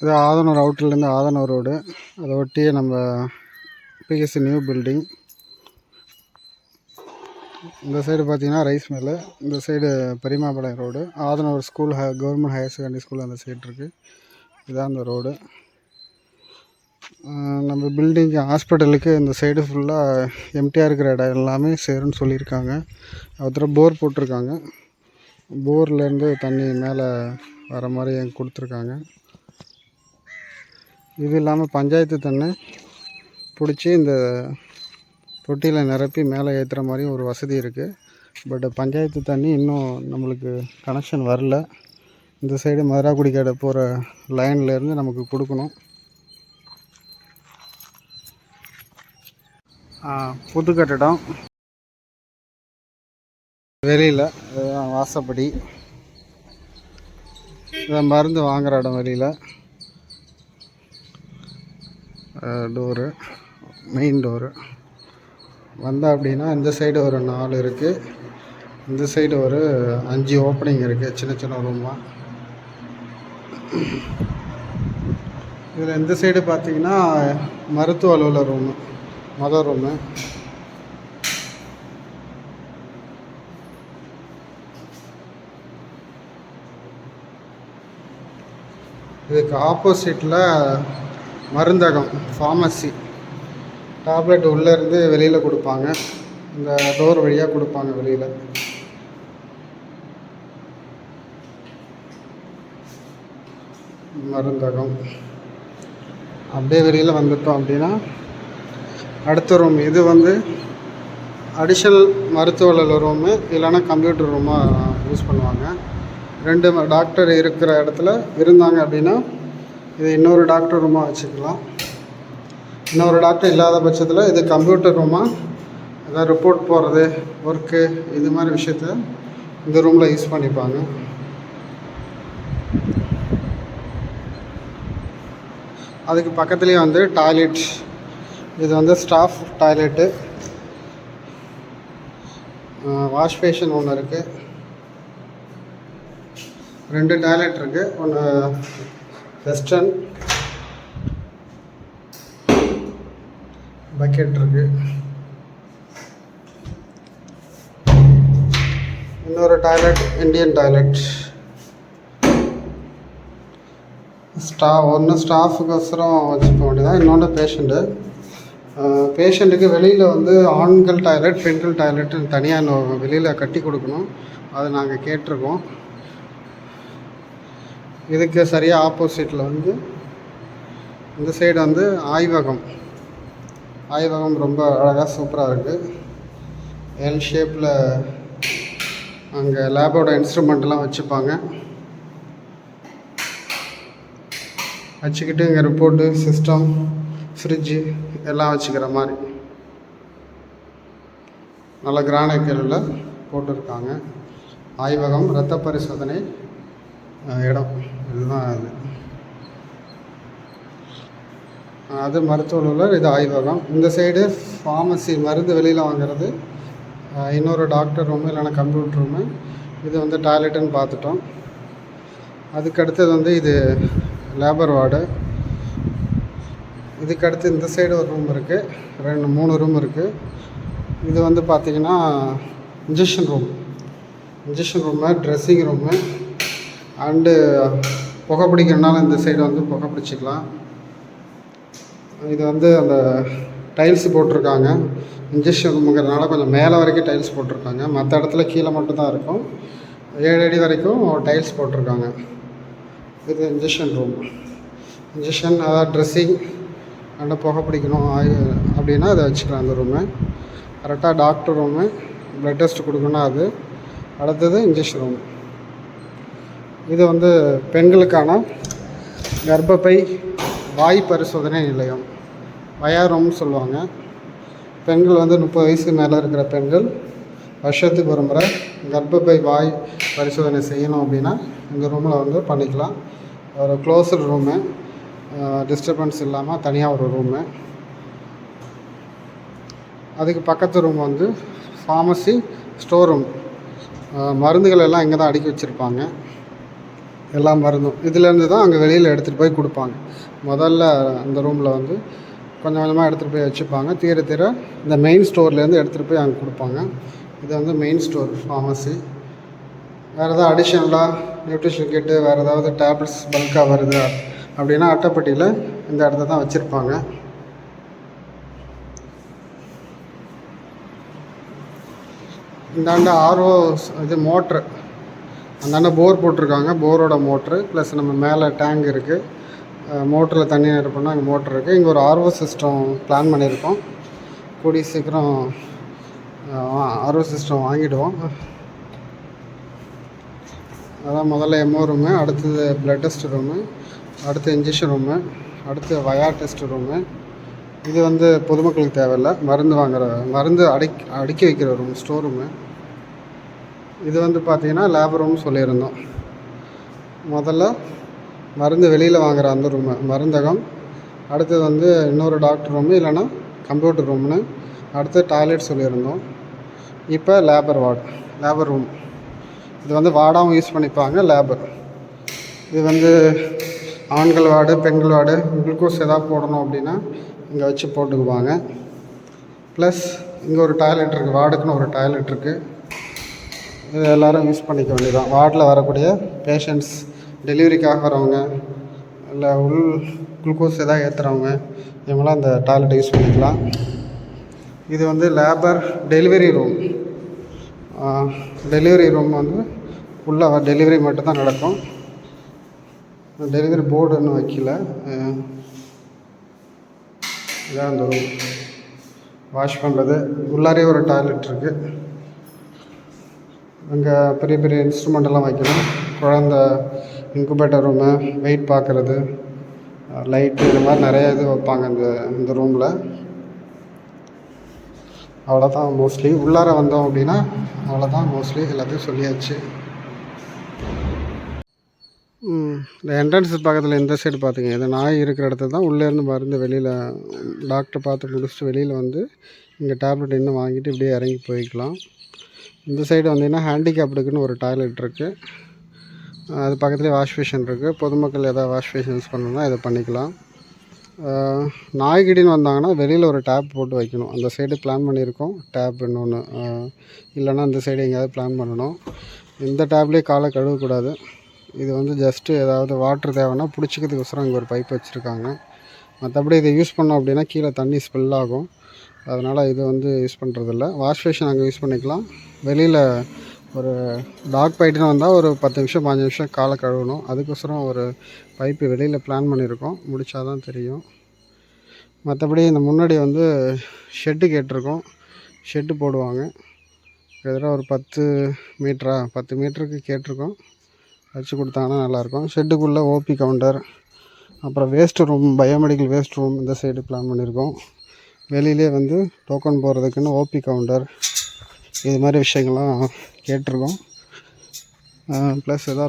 இது ஆதனூர் அவுட்டர்லேருந்து ஆதனூர் ரோடு. அதை ஒட்டியே நம்ம பிஎஸ்சி நியூ பில்டிங் இந்த சைடு பார்த்தீங்கன்னா ரைஸ் மில்லு. இந்த side Periyamapalayam road. Adhanur school ஹ கவர்மெண்ட் ஹையர் செகண்டரி ஸ்கூல் அந்த சைடு இருக்குது இதுதான் அந்த ரோடு. நம்ம பில்டிங் ஹாஸ்பிட்டலுக்கு இந்த சைடு ஃபுல்லாக எம்டியாக இருக்கிற இடம் எல்லாமே சேருன்னு சொல்லியிருக்காங்க. ஒருத்தர் போர் போட்டிருக்காங்க. போர்லேருந்து தண்ணி மேலே வர மாதிரி கொடுத்துருக்காங்க. இது இல்லாமல் பஞ்சாயத்து தண்ணி பிடிச்சி இந்த தொட்டியில் நிரப்பி மேலே ஏற்றுற மாதிரி ஒரு வசதி இருக்குது பட் பஞ்சாயத்து தண்ணி இன்னும் நம்மளுக்கு கனெக்ஷன் வரல. இந்த சைடு மதுராக்குடி கடை போகிற லைன்லேருந்து நமக்கு கொடுக்கணும். புது கட்டடம் வெளியில் வாசப்படி. இதான் மருந்து வாங்குகிற இடம் வெளியில். டோரு மெயின் டோரு வந்தால் அப்படின்னா இந்த சைடு ஒரு நாலு இருக்குது இந்த சைடு ஒரு அஞ்சு ஓப்பனிங் இருக்குது சின்ன சின்ன ரூமாக இதில் இந்த சைடு பார்த்தீங்கன்னா மருத்துவ அலுவலர் ரூமு மொதல் ரூமு இதுக்கு ஆப்போசிட்டில் மருந்தகம் ஃபார்மசி டேப்லெட் உள்ளேருந்து வெளியில் கொடுப்பாங்க. இந்த டோர் வழியாக கொடுப்பாங்க வெளியில். மருந்தகம். அப்படியே வெளியில் வந்துட்டோம் அப்படின்னா அடுத்த ரூம் இது வந்து அடிஷனல் மருத்துவ ரூமு இல்லைன்னா கம்ப்யூட்டர் ரூமாக யூஸ் பண்ணுவாங்க. ரெண்டு ம- டாக்டர் இருக்கிற இடத்துல இருந்தாங்க அப்படின்னா இது இன்னொரு டாக்டர் ரூமாக வச்சுக்கலாம். இன்னொரு டாக்டர் இல்லாத பட்சத்தில் இது கம்ப்யூட்டர் ரூமாக ஏதாவது ரிப்போர்ட் போடுறது ஒர்க்கு இது மாதிரி விஷயத்த இந்த ரூமில் யூஸ் பண்ணிப்பாங்க. அதுக்கு பக்கத்துலேயே வந்து டாய்லெட் இது வந்து ஸ்டாஃப் டாய்லெட்டு வாஷ் பேஷன் ஒன்று இருக்குது ரெண்டு டாய்லெட் இருக்குது ஒன்று வெஸ்டர்ன் பக்கெட் இருக்கு. இன்னொரு டாய்லெட் இந்தியன் டாய்லெட் ஸ்டா ஒன்று ஸ்டாஃபுக்கோசரம் வச்சுக்க வேண்டியதான் இன்னொன்று பேஷண்ட்டு பேஷண்ட்டுக்கு வெளியில் வந்து ஆண்கள் டாய்லெட் பெண்கள் டாய்லெட்டுன்னு தனியாக வெளியில் கட்டி கொடுக்கணும். அதை நாங்கள் கேட்டிருக்கோம். இதுக்கு சரியாக ஆப்போசிட்டில் வந்து இந்த சைடு வந்து ஆய்வகம். ஆய்வகம் ரொம்ப அழகாக சூப்பராக இருக்குது எல் ஷேப்பில் அங்கே லேபோட இன்ஸ்ட்ருமெண்ட்லாம் வச்சுப்பாங்க. வச்சுக்கிட்டு இங்கே ரிப்போர்ட்டு சிஸ்டம் ஃப்ரிட்ஜு எல்லாம் வச்சுக்கிற மாதிரி. நல்ல கிரானைட் போட்டிருக்காங்க. ஆய்வகம் இரத்த பரிசோதனை இடம். இதுதான் அது. அது மருத்துவ இது ஆய்வகம். இந்த சைடு ஃபார்மசி மருந்து வெளியில் வாங்குறது. இன்னொரு டாக்டர் ரூமு இல்லைன்னா கம்ப்யூட்டர் ரூமு இது வந்து டாய்லெட்டுன்னு பார்த்துட்டோம். அதுக்கு அடுத்தது வந்து இது லேபர் வார்டு இதுக்கு அடுத்து இந்த சைடு ஒரு ரூம் இருக்குது ரெண்டு மூணு ரூம் இருக்குது இது வந்து பார்த்திங்கன்னா injection room injection room dressing room and புகை பிடிக்கிறனால இந்த சைடு வந்து புகை பிடிச்சிக்கலாம். இது வந்து அந்த டைல்ஸ் போட்டிருக்காங்க. இன்ஜெக்ஷன் ரூமுங்கிறதுனால கொஞ்சம் மேலே வரைக்கும் டைல்ஸ் போட்டிருக்காங்க. மற்ற இடத்துல கீழே மட்டும்தான் இருக்கும். ஏழு அடி வரைக்கும் டைல்ஸ் போட்டிருக்காங்க. இது இன்ஜெக்ஷன் ரூம் இன்ஜெக்ஷன் அதாவது ட்ரெஸ்ஸிங் அண்ட் புகை பிடிக்கணும். அப்படின்னா அதை வச்சுக்கலாம் அந்த ரூமு கரெக்டாக டாக்டர் ரூமு ப்ளட் டெஸ்ட் கொடுக்கணும் அது. அடுத்தது இன்ஜெக்ஷன் ரூம் இது வந்து பெண்களுக்கான கர்ப்பப்பை வாய் பரிசோதனை நிலையம். வயாரம்னு சொல்லுவாங்க. பெண்கள் வந்து முப்பது வயசு மேலே இருக்கிற பெண்கள் வருஷத்துக்கு ஒரு முறை கர்ப்பப்பை வாய் பரிசோதனை செய்யணும் அப்படின்னா இந்த ரூமில் வந்து பண்ணிக்கலாம். ஒரு க்ளோஸ்டு ரூமு டிஸ்டர்பன்ஸ் இல்லாமல் தனியாக ஒரு ரூமு அதுக்கு பக்கத்து ரூம் வந்து ஃபார்மசி ஸ்டோர் ரூம் மருந்துகள் எல்லாம் இங்கே தான் அடுக்கி வச்சுருப்பாங்க. எல்லா மருந்தும். இதுலேருந்து தான் அங்கே வெளியில் எடுத்துகிட்டு போய் கொடுப்பாங்க. முதல்ல அந்த ரூமில் வந்து கொஞ்சம் கொஞ்சமாக எடுத்துகிட்டு போய் வச்சுப்பாங்க. தீர தீர இந்த மெயின் ஸ்டோர்லேருந்து எடுத்துகிட்டு போய் அங்கே கொடுப்பாங்க. இது வந்து மெயின் ஸ்டோர் ஃபார்மசி வேறு ஏதாவது அடிஷ்னலாக நியூட்ரிஷன் கிட்டு வேறு ஏதாவது டேப்லெட்ஸ் பல்காக வருது அப்படின்னா அட்டைப்பட்டியில் இந்த இடத்த தான் வச்சுருப்பாங்க. இந்தாண்ட ஆர்ஓ இது மோட்ரு அந்த அண்ணன் போர் போட்டிருக்காங்க போரோட மோட்ரு ப்ளஸ் நம்ம மேலே டேங்க் இருக்குது மோட்டரில் தண்ணி நிரப்புனா அங்கே மோட்ரு இருக்குது இங்கே ஒரு ஆர்ஓ சிஸ்டம் பிளான் பண்ணியிருக்கோம். கூடிய சீக்கிரம் ஆர்ஓ சிஸ்டம் வாங்கிடுவோம். அதான் முதல்ல எம்ஓ ரூமு அடுத்தது ப்ளட் டெஸ்ட் ரூமு அடுத்து இன்ஜெக்ஷன் ரூமு அடுத்து வயா டெஸ்ட் ரூமு இது வந்து பொதுமக்களுக்கு தேவையில்ல. மருந்து வாங்குகிற மருந்து அடிக் அடுக்கி வைக்கிற ரூம் ஸ்டோர் ரூமு இது வந்து பார்த்திங்கன்னா லேப் ரூம் சொல்லியிருந்தோம். முதல்ல மருந்து வெளியில் வாங்குற அந்த ரூமு மருந்தகம். அடுத்தது வந்து இன்னொரு டாக்டர் ரூமு இல்லைன்னா கம்ப்யூட்டர் ரூம்னு அடுத்து டாய்லெட் சொல்லியிருந்தோம். இப்போ லேபர் வார்டு லேபர் ரூம் இது வந்து வார்டாகவும் யூஸ் பண்ணிப்பாங்க லேபர் இது வந்து ஆண்கள் வார்டு பெண்கள் வார்டு குளுக்கோஸ் எதாவது போடணும் அப்படின்னா இங்கே வச்சு போட்டுக்குவாங்க. ப்ளஸ் இங்கே ஒரு டாய்லெட் இருக்குது வார்டுக்குன்னு ஒரு டாய்லெட் இருக்குது இது எல்லோரும் யூஸ் பண்ணிக்க வேண்டியதான் வார்டில் வரக்கூடிய பேஷண்ட்ஸ் டெலிவரிக்காக வரவங்க இல்லை உள் குளுக்கோஸ் எதாவது ஏற்றுறவங்க இவங்களாம் அந்த டாய்லெட்டை யூஸ் பண்ணிக்கலாம். இது வந்து labour delivery room delivery room வந்து உள்ளே டெலிவரி மட்டும்தான் நடக்கும். டெலிவரி போர்டு இன்னும் வைக்கல. இதான் அந்த ரூம் வாஷ் பண்ணுறது உள்ளாரே ஒரு டாய்லெட் இருக்குது அங்கே பெரிய பெரிய இன்ஸ்ட்ருமெண்ட் எல்லாம் வைக்கணும். குழந்த இன்குபேட்டர் ரூமு வெயிட் பார்க்குறது லைட்டு இது மாதிரி நிறைய இது வைப்பாங்க இந்த இந்த ரூமில் அவ்வளோதான் மோஸ்ட்லி உள்ளார வந்தோம் அப்படின்னா அவ்வளோதான் மோஸ்ட்லி எல்லாத்தையும் சொல்லியாச்சு. இந்த என்ட்ரன்ஸ் பக்கத்தில் இந்த சைடு பார்த்துங்க இந்த நாய் இருக்கிற இடத்துல தான் உள்ளேருந்து மருந்து வெளியில் டாக்டர் பார்த்து முடிச்சுட்டு வெளியில் வந்து இங்கே டேப்லெட் இன்னும் வாங்கிட்டு இப்படியே இறங்கி போய்க்கலாம். இந்த சைடு வந்தீங்கன்னா ஹேண்டிகேப்டுக்குன்னு ஒரு டாய்லெட் இருக்குது அது பக்கத்துலேயே வாஷ் பேஷன் இருக்குது பொதுமக்கள் எதாவது வாஷ் பேஷன் யூஸ் பண்ணணும்னா இதை பண்ணிக்கலாம். நாய்கிடின்னு வந்தாங்கன்னா வெளியில் ஒரு டேப் போட்டு வைக்கணும். அந்த சைடு பிளான் பண்ணியிருக்கோம். டேப் இன்னொன்று இல்லைன்னா இந்த சைடு எங்கேயாவது பிளான் பண்ணணும். இந்த டேப்லேயே காலை கழுவக்கூடாது. இது வந்து ஜஸ்ட்டு ஏதாவது வாட்ரு தேவைன்னா பிடிச்சிக்கிறதுக்கோசரம் இங்கே ஒரு பைப் வச்சுருக்காங்க. மற்றபடி இதை யூஸ் பண்ணோம் அப்படின்னா கீழே தண்ணி ஸ்பில் ஆகும். அதனால் இது வந்து யூஸ் பண்ணுறதில்ல வாஷ் பேஷன் அங்கே யூஸ் பண்ணிக்கலாம். வெளியில் ஒரு டாக் போயிட்டுன்னு வந்தால் ஒரு பத்து நிமிஷம் பாஞ்சு நிமிஷம் காலை கழுவணும். அதுக்கோசரம் ஒரு பைப்பு வெளியில் பிளான் பண்ணியிருக்கோம். முடித்தா தான் தெரியும். மற்றபடி இந்த முன்னாடி வந்து ஷெட்டு கேட்டிருக்கோம். ஷெட்டு போடுவாங்க. கிட்டத்தட்ட ஒரு பத்து மீட்டரா பத்து மீட்டருக்கு கேட்டிருக்கோம். வச்சு கொடுத்தாங்கன்னா நல்லாயிருக்கும். ஷெட்டுக்குள்ளே ஓபி கவுண்டர் அப்புறம் waste room biomedical waste room இந்த சைடு பிளான் பண்ணியிருக்கோம். வெளியிலே வந்து டோக்கன் போடுறதுக்குன்னு ஓபி கவுண்டர் இது மாதிரி விஷயங்கள்லாம் கேட்டிருக்கோம். ப்ளஸ் எதாவது